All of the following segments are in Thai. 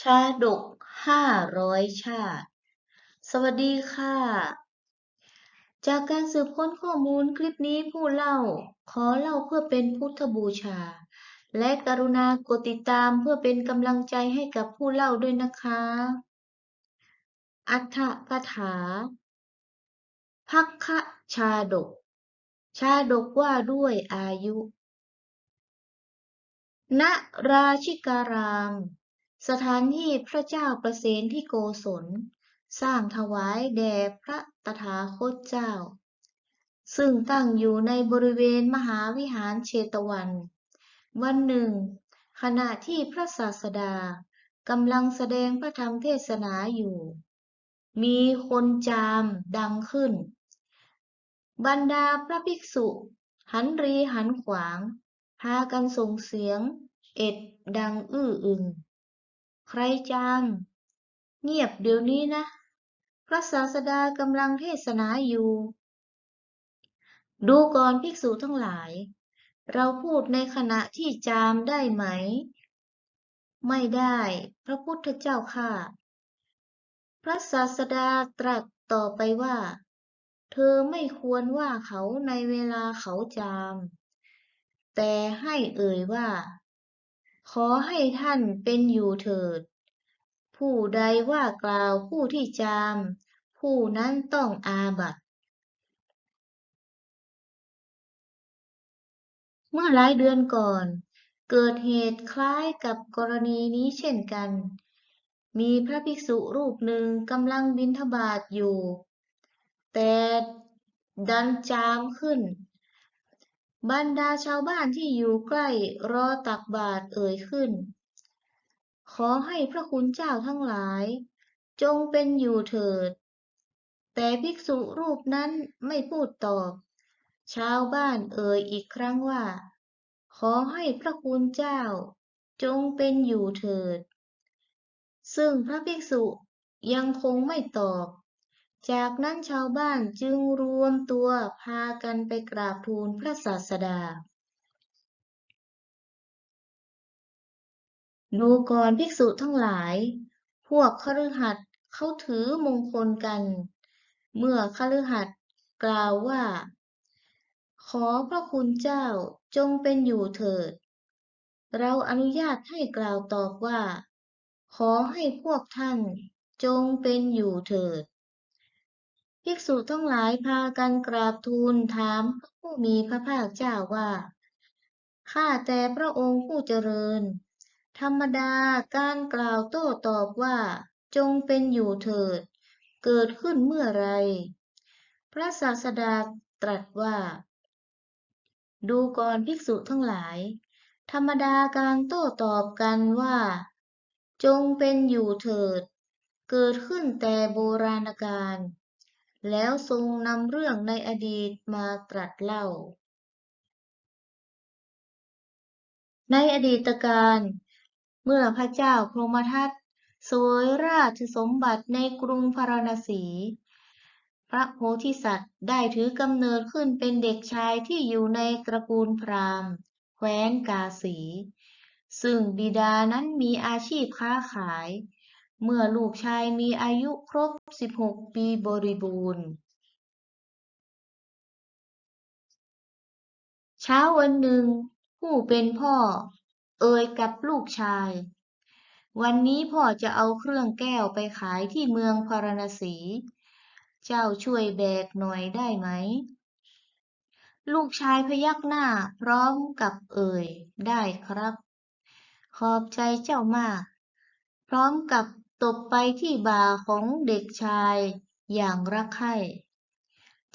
ชาดกห้าร้อยชาติ สวัสดีค่ะ จากการสืบค้นข้อมูลคลิปนี้ผู้เล่า ขอเล่าเพื่อเป็นพุทธบูชา และกรุณากดติดตามเพื่อเป็นกำลังใจให้กับผู้เล่าด้วยนะคะ อัฏฐกถาพักคะชาดก ชาดกว่าด้วยอายุ ณราชิการาม สถานที่พระเจ้าประเสนที่โกศล สร้างถวายแด่พระตถาคตเจ้า ซึ่งตั้งอยู่ในบริเวณมหาวิหารเชตวัน วันหนึ่ง ขณะที่พระศาสดากำลังแสดงพระธรรมเทศนาอยู่ มีคนจามดังขึ้น บรรดาพระภิกษุ หันรีหันขวาง พากันส่งเสียง เอ็ดดังอื้ออึง ใครจามเงียบเดี๋ยวนี้นะ พระศาสดากำลังเทศนาอยู่ ดูก่อนภิกษุทั้งหลาย เราพูดในขณะที่จามได้ไหม ไม่ได้ พระพุทธเจ้าค่ะ พระศาสดาตรัสต่อไปว่า เธอไม่ควรว่าเขาในเวลาเขาจาม แต่ให้เอ่ยว่า ขอให้ท่านเป็นอยู่เถิด ผู้ใดว่ากล่าวผู้ที่จาม ผู้นั้นต้องอาบัติเมื่อหลายเดือนก่อน เกิดเหตุคล้ายกับกรณีนี้เช่นกัน มีพระภิกษุรูปหนึ่งกำลังบิณฑบาตอยู่ แต่ดันจามขึ้น บรรดาชาวบ้านที่อยู่ใกล้รอตักบาตรเอ่ยขึ้น ขอให้พระคุณเจ้าทั้งหลาย จงเป็นอยู่เถิด แต่ภิกษุรูปนั้นไม่พูดตอบ ชาวบ้านเอ่ยอีกครั้งว่า ขอให้พระคุณเจ้า จงเป็นอยู่เถิด ซึ่งพระภิกษุยังคงไม่ตอบ จากนั้นชาวบ้านจึงรวมตัวพากันไปกราบทูลพระศาสดา ดูก่อนภิกษุทั้งหลาย พวกคฤหัสถ์เขาถือมงคลกัน เมื่อคฤหัสถ์กล่าวว่า ขอพระคุณเจ้าจงเป็นอยู่เถิด เราอนุญาตให้กล่าวตอบว่า ขอให้พวกท่านจงเป็นอยู่เถิด ภิกษุทั้งหลายพากันกราบทูลถามพระผู้มีพระภาคเจ้าว่าข้าแต่พระองค์ผู้เจริญ ธรรมดาการกล่าวโต้ตอบว่า จงเป็นอยู่เถิด เกิดขึ้นเมื่อไร พระศาสดาตรัสว่า ดูก่อนภิกษุทั้งหลาย ธรรมดาการโต้ตอบกันว่า จงเป็นอยู่เถิด เกิดขึ้นแต่โบราณกาล แล้วทรงนำเรื่องในอดีตมาตรัสเล่า ในอดีตการเมื่อพระเจ้าพรหมทัตสวยราชสมบัติในกรุงพาราณสี พระโพธิสัตว์ได้ถือกำเนิดขึ้นเป็นเด็กชายที่อยู่ในตระกูลพราหมณ์ แคว้นกาสี ซึ่งบิดานั้นมีอาชีพค้าขาย เมื่อลูกชายมีอายุครบ 16 ปีบริบูรณ์ เช้าวันหนึ่ง ผู้เป็นพ่อ เอ่ยกับลูกชาย วันนี้พ่อจะเอาเครื่องแก้วไปขายที่เมืองพาราณสี เจ้าช่วยแบกหน่อยได้ไหม ลูกชายพยักหน้าพร้อมกับเอ่ย ได้ครับ ขอบใจเจ้ามากพร้อมกับ ตบไปที่บ่าของเด็กชายอย่างรักใคร่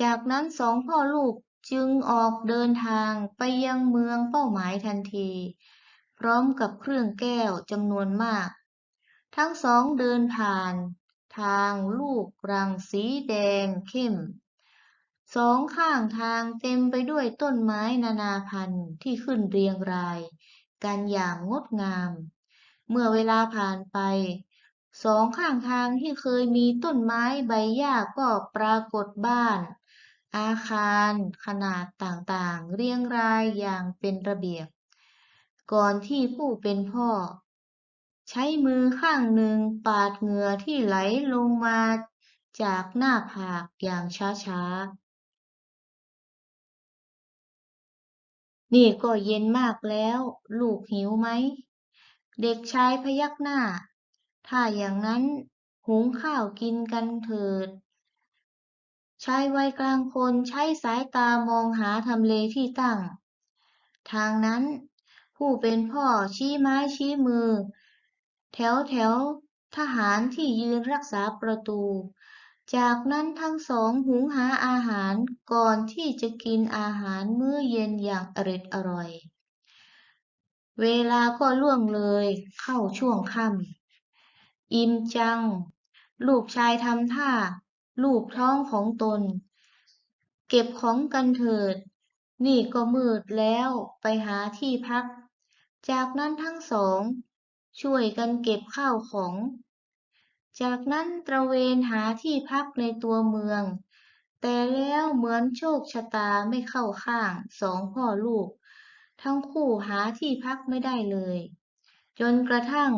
จากนั้นสองพ่อลูกจึงออกเดินทางไปยังเมืองเป้าหมายทันที พร้อมกับเครื่องแก้วจำนวนมาก ทั้งสองเดินผ่าน ทางลูกรังสีแดงเข้ม สองข้างทางเต็มไปด้วยต้นไม้นานาพันธุ์ที่ขึ้นเรียงราย กันอย่างงดงาม เมื่อเวลาผ่านไป สองข้างทางที่เคยมีต้นไม้ใบหญ้าก็ปรากฏบ้าน อาคารขนาดต่างๆ เรียงรายอย่างเป็นระเบียบ ก่อนที่ผู้เป็นพ่อ ใช้มือข้างหนึ่งปาดเหงื่อที่ไหลลงมาจากหน้าผากอย่างช้าๆ นี่ก็เย็นมากแล้ว ลูกหิวไหม เด็กชายพยักหน้า ถ้าอย่างนั้นหุงข้าวกินกันเถิดชายวัยกลางคนใช้สายตามองหาทำเลที่ตั้ง ทางนั้น ผู้เป็นพ่อชี้ไม้ชี้มือ แถวแถวทหารที่ยืนรักษาประตู จากนั้นทั้งสองหุงหาอาหารก่อนที่จะกินอาหารมื้อเย็นอย่างอร็ดอร่อย เวลาก็ล่วงเลยเข้าช่วงค่ำ อิมจัง ลูกชายทำท่า ลูบท้องของตน เก็บของกันเถิด นี่ก็มืดแล้วไปหาที่พัก จากนั้นทั้งสอง ช่วยกันเก็บข้าวของ จากนั้นตระเวนหาที่พักในตัวเมือง แต่แล้วเหมือนโชคชะตาไม่เข้าข้างสองพ่อลูก ทั้งคู่หาที่พักไม่ได้เลย จนกระทั่ง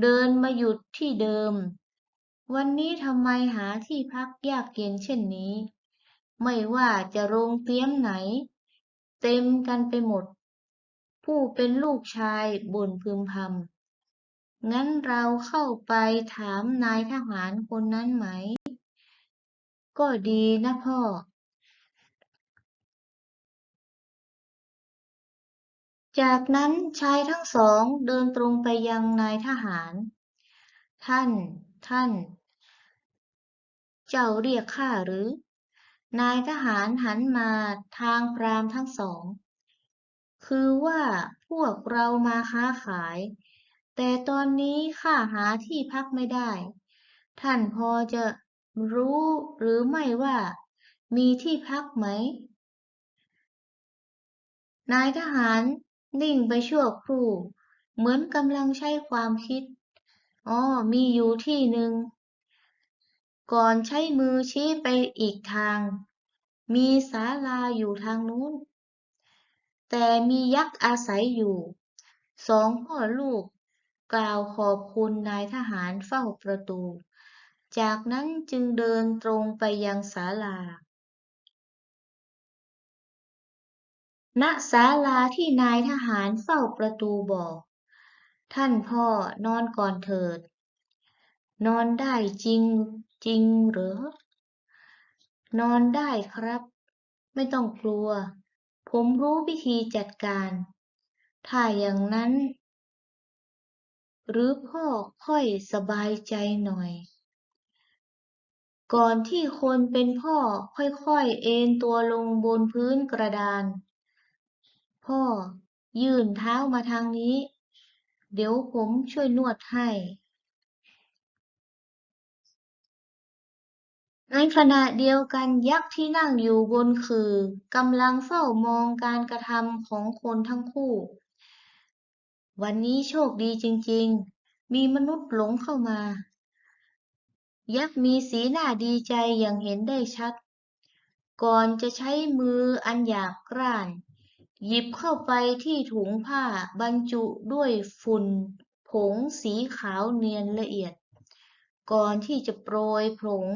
เดินมาหยุดที่เดิม วันนี้ทำไมหาที่พักยากเย็นเช่นนี้ ไม่ว่าจะโรงเตรียมไหน เต็มกันไปหมด ผู้เป็นลูกชายบ่นพึมพำงั้นเราเข้าไปถามนายทหารคนนั้นไหม ก็ดีนะพ่อ จากนั้นชายทั้งสองเดินตรงไปยังนายทหาร ท่าน ท่าน เจ้าเรียกข้าหรือ นายทหารหันมาทางพราหมณ์ทั้งสอง คือว่าพวกเรามาค้าขาย แต่ตอนนี้ข้าหาที่พักไม่ได้ ท่านพอจะรู้หรือไม่ว่า มีที่พักไหมนายทหาร นิ่งไปชั่วครู่ เหมือนกำลังใช้ความคิด อ๋อ มีอยู่ที่หนึ่ง ก่อนใช้มือชี้ไปอีกทาง มีศาลาอยู่ทางนู้น แต่มียักษ์อาศัยอยู่ สองพ่อลูก กล่าวขอบคุณนายทหารเฝ้าประตู จากนั้นจึงเดินตรงไปยังศาลา ณศาลาที่นายทหารเฝ้าประตูบอก ท่านพ่อนอนก่อนเถิด นอนได้จริงจริงหรือ นอนได้ครับ ไม่ต้องกลัว ผมรู้วิธีจัดการ ถ้าอย่างนั้น หรือพ่อค่อยสบายใจหน่อย ก่อนที่คนเป็นพ่อค่อยๆเอนตัวลงบนพื้นกระดาน พ่อ ยื่นเท้ามาทางนี้ เดี๋ยวผมช่วยนวดให้ในขณะเดียวกันยักษ์ที่นั่งอยู่บนขื่อกำลังเฝ้ามองการกระทำของคนทั้งคู่ วันนี้โชคดีจริงๆ มีมนุษย์หลงเข้ามา ยักษ์มีสีหน้าดีใจอย่างเห็นได้ชัด ก่อนจะใช้มืออันหยาบกร้าน หยิบเข้าไปที่ถุงผ้าบรรจุด้วยฝุ่นผงสีขาวเนียนละเอียด ก่อนที่จะโปรยผง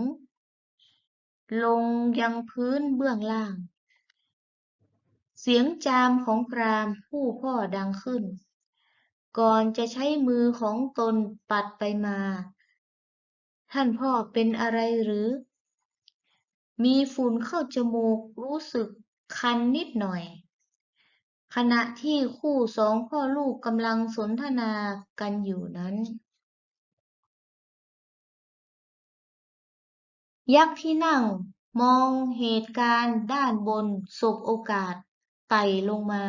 ลงยังพื้นเบื้องล่าง เสียงจามของพราหมณ์ผู้พ่อดังขึ้น ก่อนจะใช้มือของตนปัดไปมา ท่านพ่อเป็นอะไรหรือ มีฝุ่นเข้าจมูกรู้สึกคันนิดหน่อย ขณะที่คู่สองพ่อลูกกำลังสนทนากันอยู่นั้น ยักษ์ที่นั่งมองเหตุการณ์ด้านบนสบโอกาสไต่ลงมา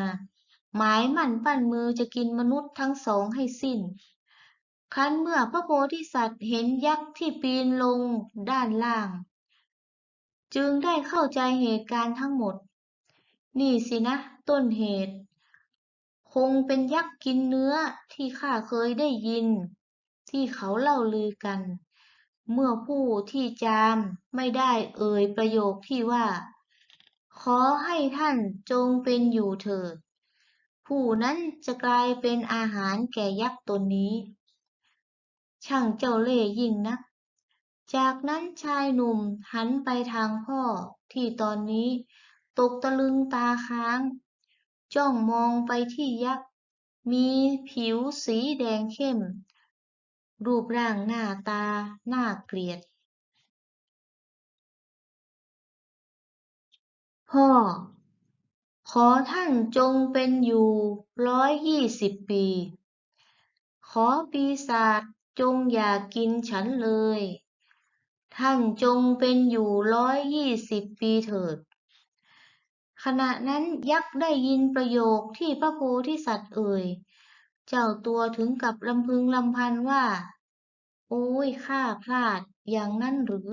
หมายมั่นปั้นมือจะกินมนุษย์ทั้งสองให้สิ้น ครั้นเมื่อพระโพธิสัตว์เห็นยักษ์ที่ปีนลงด้านล่าง จึงได้เข้าใจเหตุการณ์ทั้งหมด นี่สินะ ต้นเหตุ คงเป็นยักษ์กินเนื้อที่ข้าเคยได้ยิน ที่เขาเล่าลือกัน เมื่อผู้ที่จามไม่ได้เอ่ยประโยคที่ว่า ขอให้ท่านจงเป็นอยู่เถิด ผู้นั้นจะกลายเป็นอาหารแก่ยักษ์ตนนี้ ช่างเจ้าเล่ห์ยิ่งนักจากนั้นชายหนุ่มหันไปทางพ่อที่ตอนนี้ ตกตะลึงตาค้าง จ้องมองไปที่ยักษ์ มีผิวสีแดงเข้ม รูปร่างหน้าตาน่าเกลียด พ่อ ขอท่านจงเป็นอยู่ร้อยยี่สิบปี ขอปีศาจจงอย่ากินฉันเลย ท่านจงเป็นอยู่ร้อยยี่สิบปีเถิด ขณะนั้นยักษ์ได้ยินประโยคที่พระโพธิสัตว์เอ่ย เจ้าตัวถึงกับลำพึงลำพันว่า โอ้ยข้าพลาดอย่างนั้นหรือ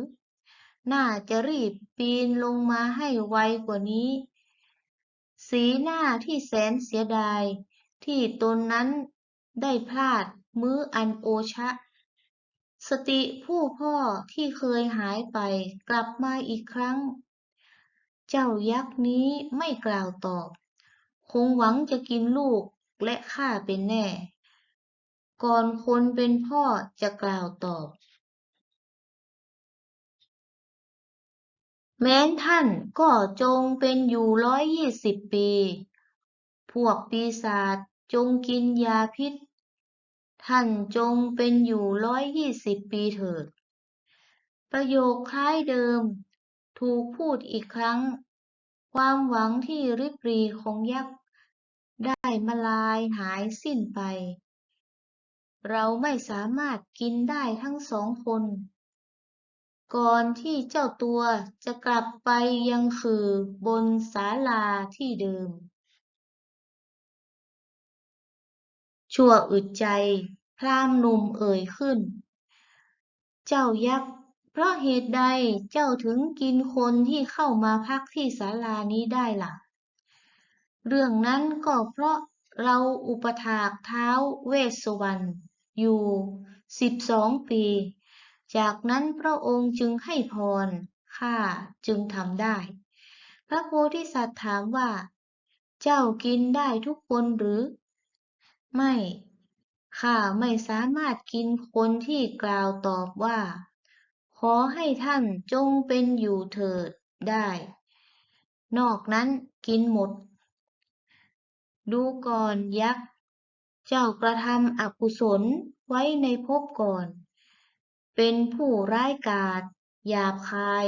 น่าจะรีบปีนลงมาให้ไวกว่านี้ สีหน้าที่แสนเสียดาย ที่ตนนั้นได้พลาดมื้ออันโอชะ สติผู้พ่อที่เคยหายไปกลับมาอีกครั้ง เจ้ายักษ์นี้ไม่กล่าวตอบ คงหวังจะกินลูกและข้าเป็นแน่ ก่อนคนเป็นพ่อจะกล่าวตอบ แม้นท่านก็จงเป็นอยู่ร้อยยี่สิบปี พวกปีศาจจงกินยาพิษ ท่านจงเป็นอยู่ร้อยยี่สิบปีเถิด ประโยคคล้ายเดิม ถูกพูดอีกครั้ง ความหวังที่ริบหรี่ของยักษ์ได้มาลายหายสิ้นไป เราไม่สามารถกินได้ทั้งสองคน ก่อนที่เจ้าตัวจะกลับไปยังคือบนศาลาที่เดิม ชั่วอึดใจ พรามหนุ่มเอ่ยขึ้น เจ้ายักษ์ เพราะเหตุใดเจ้าถึงกินคนที่เข้ามาพักที่ศาลานี้ได้ล่ะ เรื่องนั้นก็เพราะเราอุปถากเท้าเวสสวรรณอยู่สิบสองปี จากนั้นพระองค์จึงให้พรข้าจึงทำได้ พระโพธิสัตว์ถามว่า เจ้ากินได้ทุกคนหรือ ไม่ข้าไม่สามารถกินคนที่กล่าวตอบว่า อให้ท่านจงเป็นอยู่เถิดได้ นอกนั้นกินหมด ดูก่อนยักษ์ เจ้ากระทำอกุศลไว้ในภพก่อน เป็นผู้ร้ายกาจหยาบคาย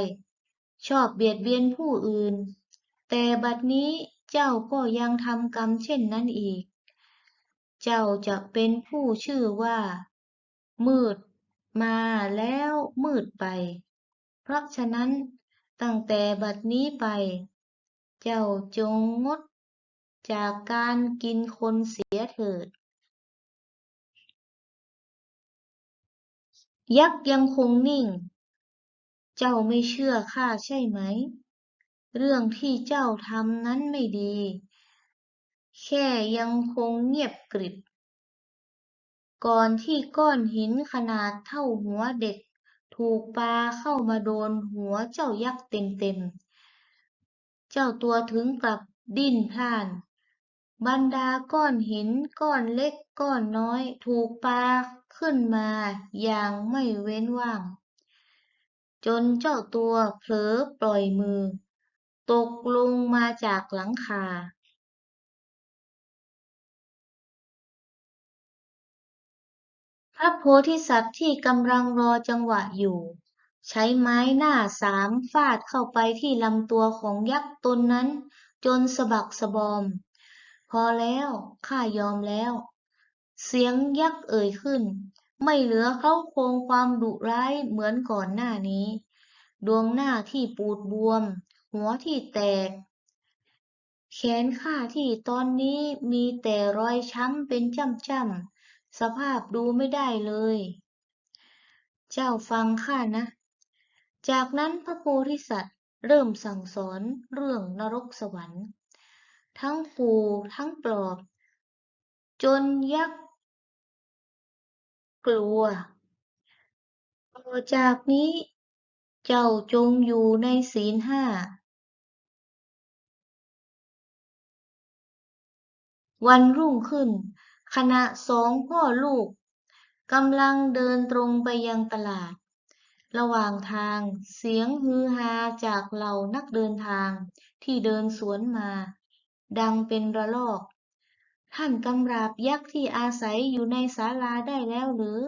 ชอบเบียดเบียนผู้อื่น แต่บัดนี้เจ้าก็ยังทำกรรมเช่นนั้นอีก เจ้าจะเป็นผู้ชื่อว่า มืด มาแล้วมืดไป เพราะฉะนั้นตั้งแต่บัดนี้ไป เจ้าจงงด จากการกินคนเสียเถิด ยักษ์ยังคงนิ่ง เจ้าไม่เชื่อข้าใช่ไหม เรื่องที่เจ้าทำนั้นไม่ดี แค่ยังคงเงียบกริบ ก่อนที่ก้อนหินขนาดเท่าหัวเด็ก ถูกปาเข้ามาโดนหัวเจ้ายักษ์เต็มๆ เจ้าตัวถึงกับดิ้นพล่าน บรรดาก้อนหินก้อนเล็กก้อนน้อย ถูกปาขึ้นมาอย่างไม่เว้นว่าง จนเจ้าตัวเผลอปล่อยมือ ตกลงมาจากหลังคา พระโพธิสัตว์ที่กำลังรอจังหวะอยู่ ใช้ไม้หน้าสามฟาดเข้าไปที่ลำตัวของยักษ์ตนนั้น จนสะบักสะบอม พอแล้วข้ายอมแล้ว เสียงยักษ์เอ่ยขึ้น ไม่เหลือเขาโครงความดุร้ายเหมือนก่อนหน้านี้ ดวงหน้าที่ปูดบวม หัวที่แตก แขนข้าที่ตอนนี้มีแต่รอยช้ำเป็นจ้ำๆ สภาพดูไม่ได้เลย เจ้าฟังข้านะ จากนั้นพระโพธิสัตว์เริ่มสั่งสอนเรื่องนรกสวรรค์ ทั้งขู่ทั้งปลอบ จนยักษ์กลัว ต่อจากนี้เจ้าจงอยู่ในศีลห้าวันรุ่งขึ้น ขณะสองพ่อลูกกำลังเดินตรงไปยังตลาด ระหว่างทางเสียงฮือฮาจากเหล่านักเดินทางที่เดินสวนมา ดังเป็นระลอก ท่านกำราบยักษ์ที่อาศัยอยู่ในศาลาได้แล้วหรือ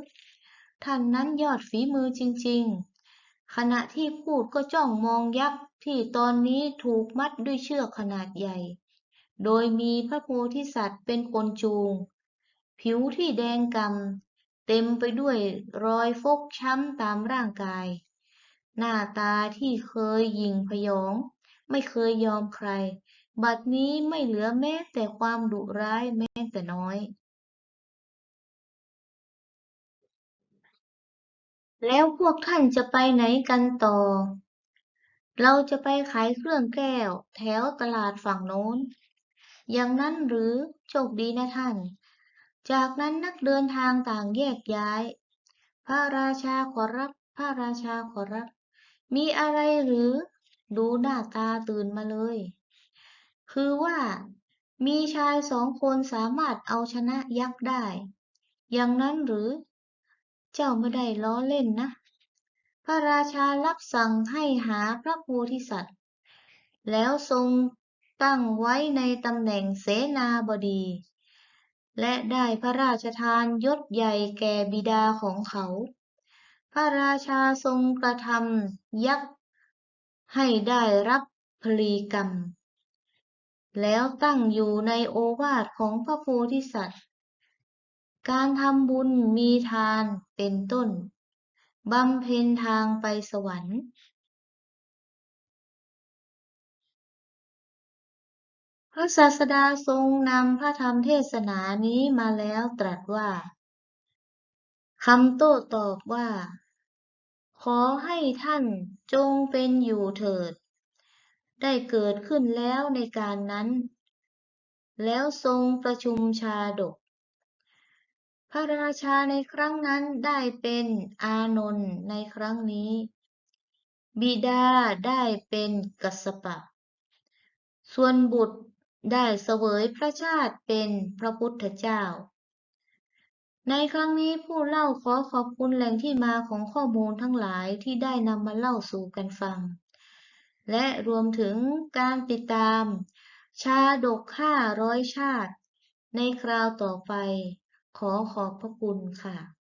ท่านนั้นยอดฝีมือจริง ๆ ขณะที่พูดก็จ้องมองยักษ์ที่ตอนนี้ถูกมัดด้วยเชือกขนาดใหญ่ โดยมีพระโพธิสัตว์เป็นคนจูง ผิวที่แดงกำเต็มไปด้วยรอยฟกช้ำตามร่างกาย หน้าตาที่เคยหยิ่งพยอง ไม่เคยยอมใคร บัดนี้ไม่เหลือแม้แต่ความดุร้ายแม้แต่น้อย แล้วพวกท่านจะไปไหนกันต่อ เราจะไปขายเครื่องแก้ว แถวตลาดฝั่งโน้น อย่างนั้นหรือโชคดีนะท่าน จากนั้นนักเดินทางต่างแยกย้าย พระราชาขอรับ พระราชาขอรับ มีอะไรหรือ ดูหน้าตาตื่นมาเลย คือว่ามีชายสองคนสามารถเอาชนะยักษ์ได้ อย่างนั้นหรือ เจ้าไม่ได้ล้อเล่นนะ พระราชารับสั่งให้หาพระโพธิสัตว์ แล้วทรงตั้งไว้ในตำแหน่งเสนาบดี และได้พระราชทานยศใหญ่แก่บิดาของเขา พระราชาทรงกระทำยักษ์ให้ได้รับพลีกรรม แล้วตั้งอยู่ในโอวาทของพระโพธิสัตว์ การทำบุญมีทานเป็นต้น บำเพ็ญทางไปสวรรค์ ระศาสดาทรงนำพระธรรมเทศนานี้มาแล้วตรัสว่าคำโต้ตอบว่า ขอให้ท่านจงเป็นอยู่เถิด ได้เกิดขึ้นแล้วในการนั้น แล้วทรงประชุมชาดก พระราชาในครั้งนั้นได้เป็นอานนท์ในครั้งนี้ บิดาได้เป็นกัสสปะ ส่วนบุตร ได้เสวยพระชาติเป็นพระพุทธเจ้า ในครั้งนี้ผู้เล่าขอขอบคุณแหล่งที่มาของข้อมูลทั้งหลายที่ได้นำมาเล่าสู่กันฟัง และรวมถึงการติดตาม ชาดกห้าร้อยชาติ ในคราวต่อไป ขอขอบพระคุณค่ะ